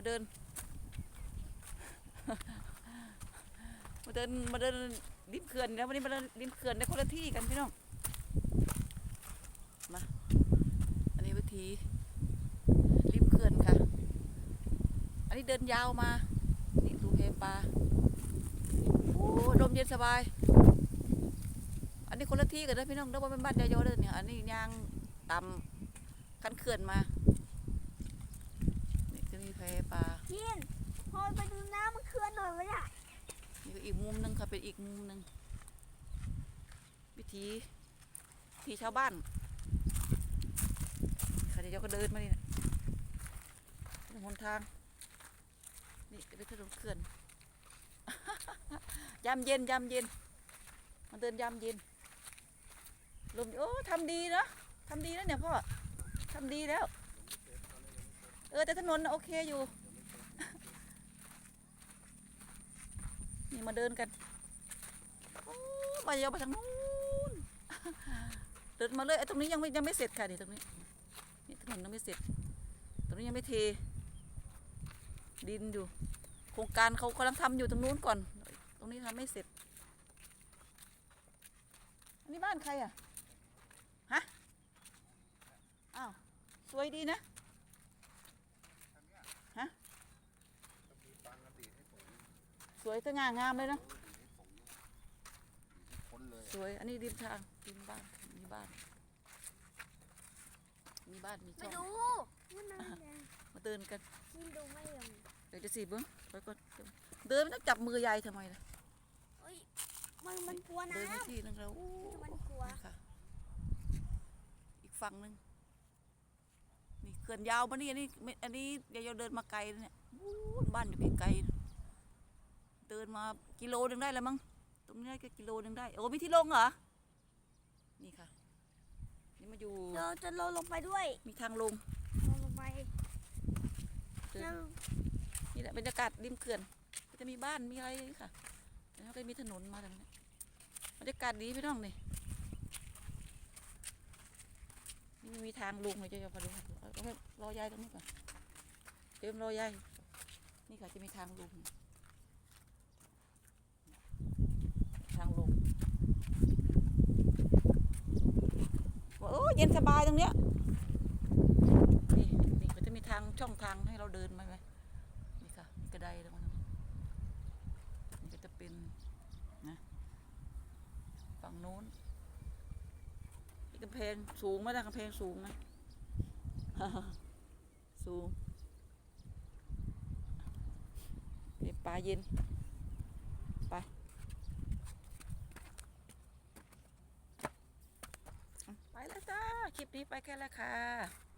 มาเดิน มาเดินมาเดินริมเขื่อนแล้ววันนี้มาเดินริมเขื่อนในคนละที่กันพี่น้องมาอันนี้วิธีริมเขื่อนค่ะ อันนี้เดินยาวมานี่ดูเพปลาโอ้ลมเย็นสบาย อันนี้คนละที่กันนะพี่น้องเด้อว่าเป็นบ้านยายอเด้อเนี่ยอันนี้ยางตำคันเขื่อนมานี่จะมีแพปลา ยินพอไปดูน้ำมันเคลื่อนหน่อยไหมล่ะ นี่ก็อีกมุมหนึ่งค่ะเป็นอีกมุมหนึ่งวิธีวิธีชาวบ้านค่ะเดี๋ยวก็เดินมานี่นะถนนทาง นี่เป็นถนนเขื่อนยามเย็นยามเย็นมาเดินยามเย็นลมโอ้ทำดีนะทำดีแล้วเนี่ยพ่อทำดีแล้ว เออแต่ถนนโอเคอยู่ นี่มาเดินกันโอ้มาเยอะไปทางนู้นเดินมาเลยไอ้ตรงนี้ยังไม่ยังไม่เสร็จค่ะนี่ตรงนี้นี่ถนนยังไม่เสร็จ ตรงนี้ยังไม่เท ดินอยู่ โครงการเขากำลังทำอยู่ตรงนู้นก่อน ตรงนี้ทำไม่เสร็จ อันนี้บ้านใครอะฮะอ้าวสวยดีนะฮะ ส วยสง่างามเลยนะพ้นเลยสวย อันนี้ริมทางริมบ้านมีบ้าน มีบ้านมีไม่ช่องดูมันนั่นไงมาเดินกันยินดูไม่ยอมเดี๋ยวจะสีเบิ้งไปก่อนเดินไม่ต้องจับมือยายทำไมล่ะเอ้ยมันมันกลัวเดินน้ไปที่นึงแล้วอู้ำมันกลัวนี่ค่ะ อีกฝั่งหนึ่งนี่เขื่อนยาวมานี่อันนี้ไม่อันนี้เดี๋ยวเราเดินมาไกลแล้วเนี่ยอู้บ้านอยู่ไกลๆ เดินมากิโลหนึงได้แล้วมั้งตรงนี้ก็กิโลหนึงได้โอ้มีที่ลงเหรอนี่ค่ะ นี่มาอยู่เราจะลงลงไปด้วยมีทางลงลงลงไปเดินแล้วนี่แหละบรรยากาศริมเขื่อนก็จะมีบ้านมีอะไรนี่ค่ะแล้วก็มีถนนมาทางนี้บรรยากาศดีพี่น้องนี่นี่มีทางลงเลยจะจะพาดูค่ะเอาเอาไว้รอยายตรงนี้ก่อนเติมรอยายนี่ค่ะจะมีทางลงทางลงโอ้เย็นสบายตรงเนี้ยนี่นี่ก็จะมีทางช่องทางให้เราเดินมาไหมนี่ค่ะมีกระไดแล้วมันนี่ก็จะเป็นนะฝั่งโน้นนี่กำแพงสูงไหมล่ะกำแพงสูงไหมสูงเก็บปลาเย็น ไปไปแล้วจ้า คลิปนี้ไปแค่แล้วค่ะ